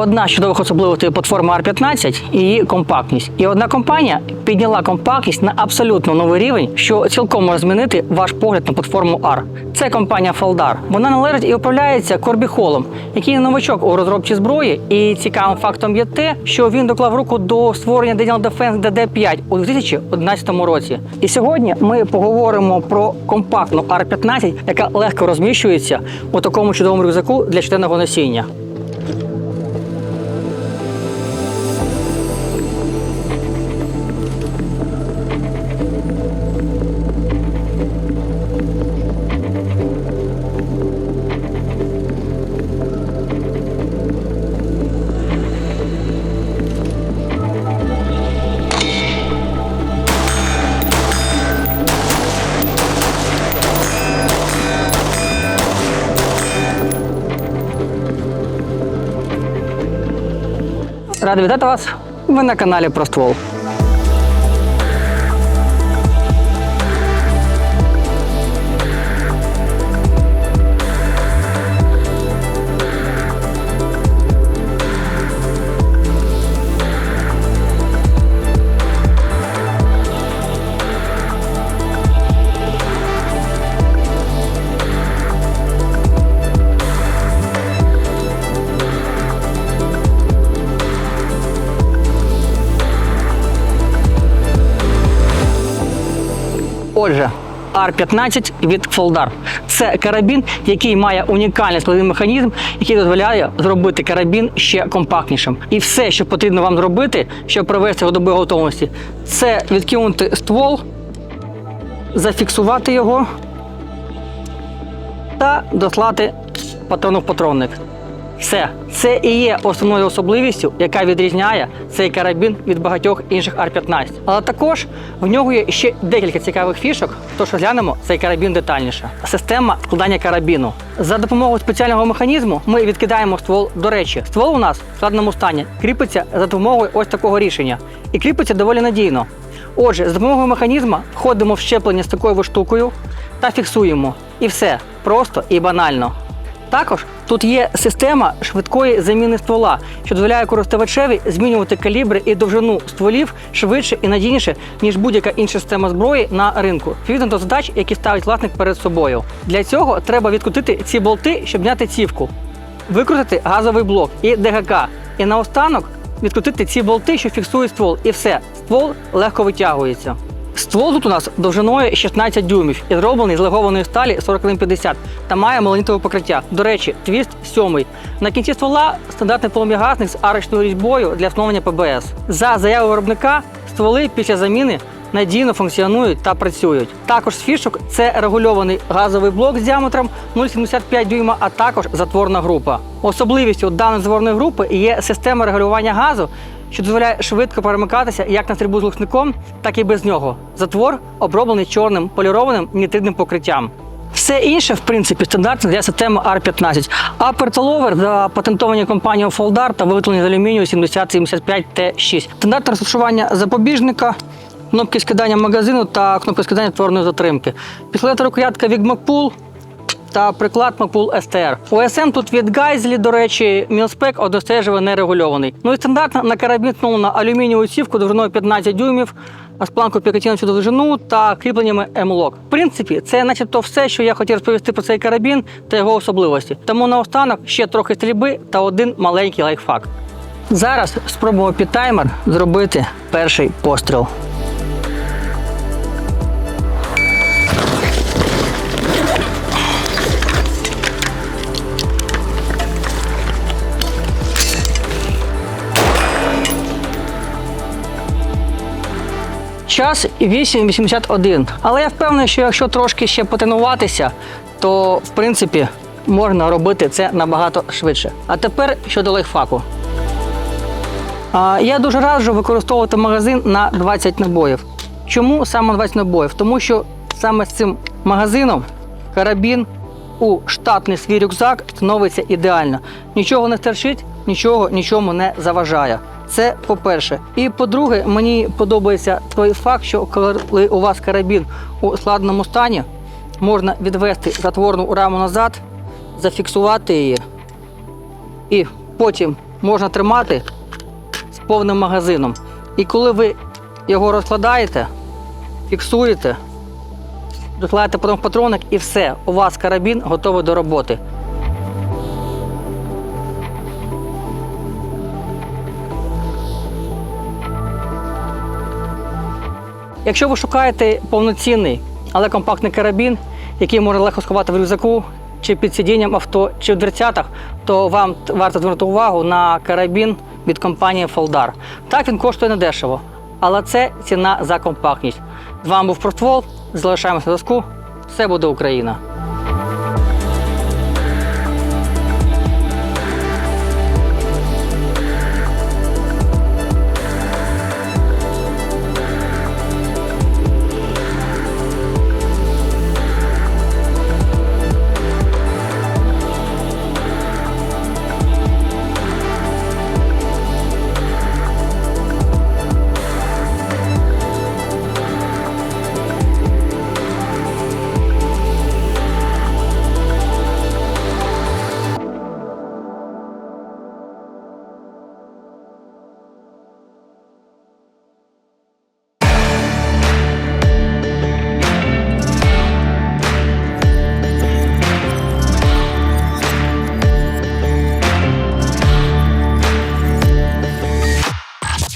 одна з чудових особливостей платформи R15 – її компактність. І одна компанія підняла компактність на абсолютно новий рівень, що цілком може змінити ваш погляд на платформу R. Це компанія Foldar. Вона належить і управляється Корбі Холом, який не новачок у розробці зброї. І цікавим фактом є те, що він доклав руку до створення Daniel Defense DD5 у 2011 році. І сьогодні ми поговоримо про компактну R15, яка легко розміщується у такому чудовому рюкзаку для щоденного носіння. Радий вітати вас. Ви на каналі про Отже, R15 від Foldar. Це карабін, який має унікальний складний механізм, який дозволяє зробити карабін ще компактнішим. І все, що потрібно вам зробити, щоб провести його до бойової готовності, це відкинути ствол, зафіксувати його та дослати патрону в патронник. Все, це і є основною особливістю, яка відрізняє цей карабін від багатьох інших R15. Але також в нього є ще декілька цікавих фішок, тож розглянемо цей карабін детальніше. Система складання карабіну. За допомогою спеціального механізму ми відкидаємо ствол. До речі, ствол у нас в складному стані кріпиться за допомогою ось такого рішення і кріпиться доволі надійно. Отже, за допомогою механізму входимо в щеплення з такою штукою та фіксуємо. І все просто і банально. Також тут є система швидкої заміни ствола, що дозволяє користувачеві змінювати калібри і довжину стволів швидше і надійніше, ніж будь-яка інша система зброї на ринку, відповідно до задач, які ставить власник перед собою. Для цього треба відкрутити ці болти, щоб зняти цівку, викрутити газовий блок і ДГК. І наостанок відкрутити ці болти, що фіксують ствол. І все, ствол легко витягується. Ствол тут у нас довжиною 16 дюймів і зроблений з легованої сталі 4150 та має маланітове покриття. До речі, твіст сьомий. На кінці ствола стандартний полум'ягасник з арочною різьбою для встановлення ПБС. За заявою виробника, стволи після заміни надійно функціонують та працюють. Також з фішок це регульований газовий блок з діаметром 0,75 дюйма, а також затворна група. Особливістю даної затворної групи є система регулювання газу, що дозволяє швидко перемикатися як на стрільбу з глушником, так і без нього. Затвор оброблений чорним полірованим нітридним покриттям. Все інше, в принципі, стандартно для системи R15. А пертоловер запатентовані компанією Foldar та виготовлені з алюмінію 7075T6. Стандартне розташування запобіжника, кнопки скидання магазину та кнопки скидання творної затримки. Пістолет рукоятка від Macpool та приклад STR. ОСМ тут від Гайзлі, до речі, мілспек одностеживо не регульований. Ну і стандартно на карабін встановлено алюмінієву цівку довжиною 15 дюймів, а з планкою Пікатіна довжину та кріпленнями M-Lock. В принципі, це начебто все, що я хотів розповісти про цей карабін та його особливості. Тому наостанок ще трохи стрільби та один маленький лайфхак. Зараз спробуємо під таймер зробити перший постріл. Час 8.81. Але я впевнений, що якщо трошки ще потренуватися, то в принципі можна робити це набагато швидше. А тепер щодо лайфхаку. Я дуже раджу використовувати магазин на 20 набоїв. Чому саме 20 набоїв? Тому що саме з цим магазином карабін у штатний свій рюкзак становиться ідеально. Нічого не стерчить, нічого нічому не заважає. Це по-перше. І по-друге, мені подобається той факт, що коли у вас карабін у складному стані, можна відвести затворну раму назад, зафіксувати її і потім можна тримати з повним магазином. І коли ви його розкладаєте, фіксуєте, докладаєте потім в патронник і все, у вас карабін готовий до роботи. Якщо ви шукаєте повноцінний, але компактний карабін, який можна легко сховати в рюкзаку, чи під сидінням авто, чи в дверцятах, то вам варто звернути увагу на карабін від компанії Foldar. Так він коштує недешево, але це ціна за компактність. З вами був Портвол. Залишаємося на зв'язку. Все буде Україна!